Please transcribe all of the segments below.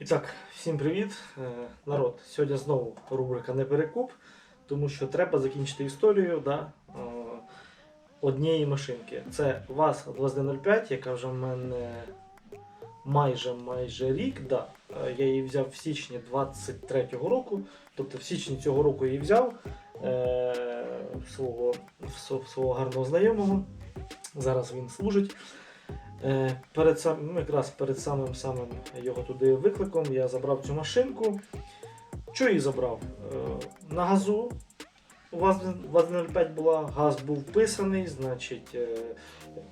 І так, всім привіт, Е, народ. Сьогодні знову рубрика Не перекуп, тому що треба закінчити історію да, е, однієї машинки. Це ВАЗ-2105, яка вже в мене майже майже рік. Да. Е, Я її взяв в січні 23-го року, тобто в січні цього року я її взяв е, свого, свого гарного знайомого. Зараз він служить. Е, Перед сам, ну, якраз перед самим самим його туди викликом я забрав цю машинку. Що її забрав? Е, На газу у вас 205 була, газ був вписаний, значить е,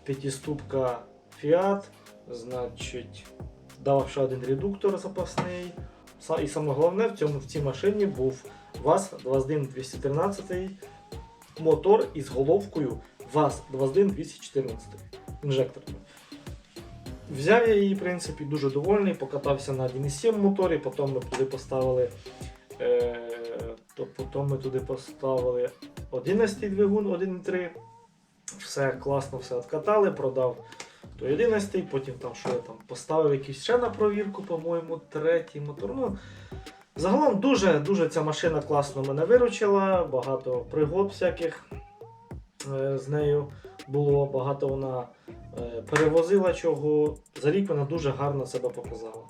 п'ятиступка Fiat, значить дав ще один редуктор запасний. І саме головне в цьому в цій машині був ВАЗ-21213 мотор із головкою ВАЗ-21214 інжекторною. Взяв я її, в принципі, дуже довольний, покатався на 1.7 моторі, потім ми туди поставили. Е, то потім ми туди поставили 11 двигун, 1.3. Все класно, все откатали, продав той 11, потім там що я там поставив якийсь ще на провірку, по-моєму, третій мотор. Ну, загалом дуже, дуже ця машина класно мене виручила, багато пригод всяких е, з нею було, багато вона е, перевозила чого. За рік вона дуже гарно себе показала.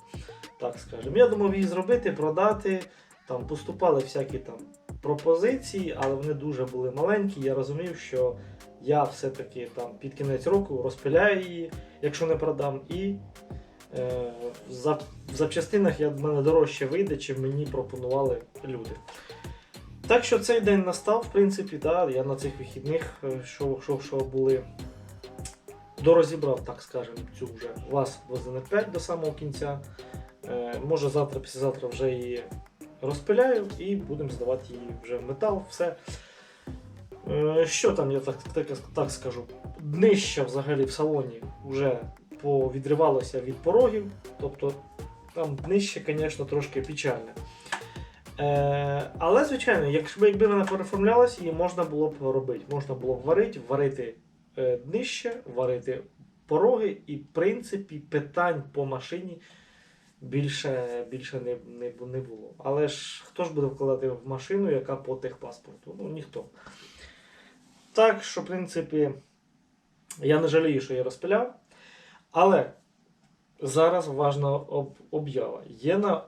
Так скажемо. Я думав її зробити, продати. Там поступали всякі там пропозиції, але вони дуже були маленькі. Я розумів, що я все-таки там під кінець року розпиляю її, якщо не продам, і е, в зап- в запчастинах я, в мене дорожче вийде, чим мені пропонували люди. Так що цей день настав, в принципі, да, я на цих вихідних, е, що, що, що були, дорозібрав, так скажемо, цю вже ВАЗ 205 до самого кінця. Е, може завтра, післязавтра вже її розпиляю і будемо здавати її вже в метал, все. Е, Що там, я так, так, так скажу, днище взагалі в салоні вже повідривалося від порогів, тобто там днище, звісно, трошки печальне. Е, але, звичайно, якщо якби вона переформлялась, її можна було б робити. Можна було б варити, варити е, днище, варити пороги, і, в принципі, питань по машині більше, більше не, не, не було. Але ж хто ж буде вкладати в машину, яка по техпаспорту? Ну ніхто. Так що, в принципі, я не жалію, що я розпиляв. Але зараз важна об, об'ява. Є на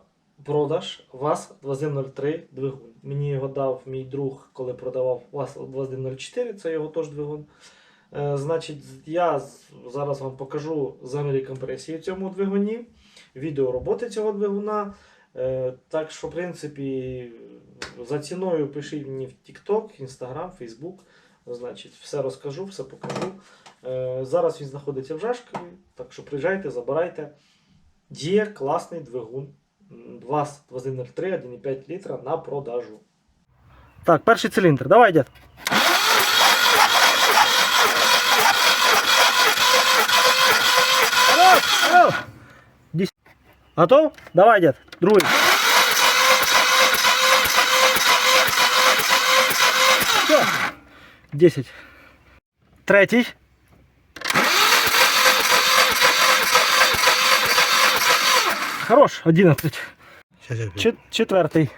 продаж ВАЗ-2103 двигун. Мені його дав мій друг, коли продавав ВАЗ-2104, це його теж двигун. Е, значить, я зараз вам покажу заміри компресії в цьому двигуні, відео роботи цього двигуна. Е, так що, в принципі, за ціною пишіть мені в TikTok, Instagram, Facebook. Значить, все розкажу, все покажу. Е, зараз він знаходиться в Жашкові, так що приїжджайте, забирайте. Є класний двигун. М, ВАЗ 2103 1,5 літра на продажу. Так, перший циліндр. Давай, дід. Хорош, хорош. Десь- Готов? Давай, дед. Другий. Все. 10. Третій. Хорош, 11. Чет- Четвертий.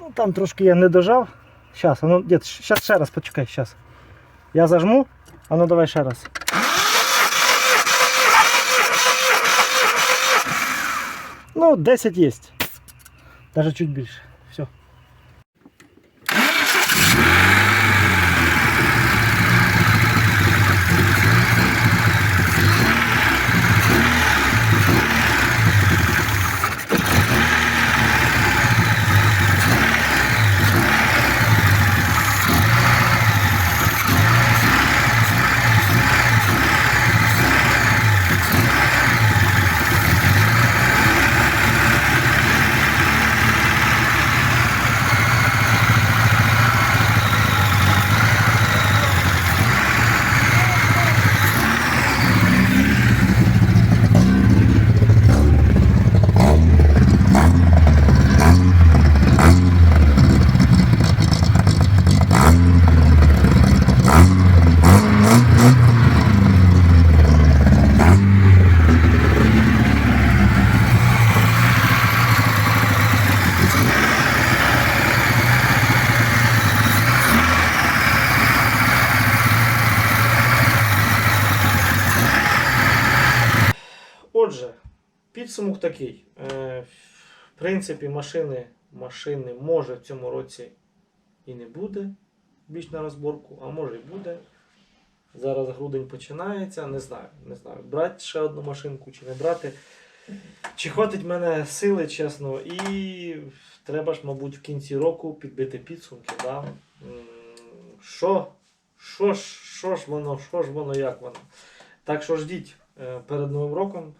Ну, там трошки я не дожав. Сейчас, а ну, дід, сейчас ще раз почекай, сейчас. Я зажму, а ну давай ще раз. Ну, 10 есть. Даже чуть більше. Підсумок такий. Е, в принципі, машини, машини може в цьому році і не буде більш на розборку, а може і буде. Зараз грудень починається, не знаю, не знаю, брати ще одну машинку чи не брати. Чи хватить мене сили, чесно, і треба ж, мабуть, в кінці року підбити підсумки. Да? Що? Що ж, що ж воно, що ж воно, як воно? Так що ждіть е, перед Новим роком,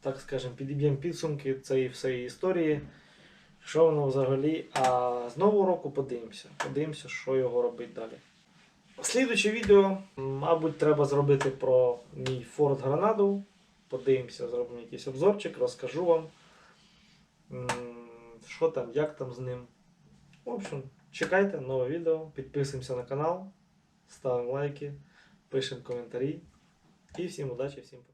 так скажемо, підіб'ємо підсумки цієї всієї історії. Що воно взагалі? А з нового року подивимося. Подивимося, що його робити далі. Слідуюче відео, мабуть, треба зробити про мій Ford Granado. Подивимося, зробимо якийсь обзорчик, розкажу вам, що там, як там з ним. В общем, чекайте нове відео, підписуємося на канал, ставимо лайки, пишемо коментарі. І всім удачі, всім пока.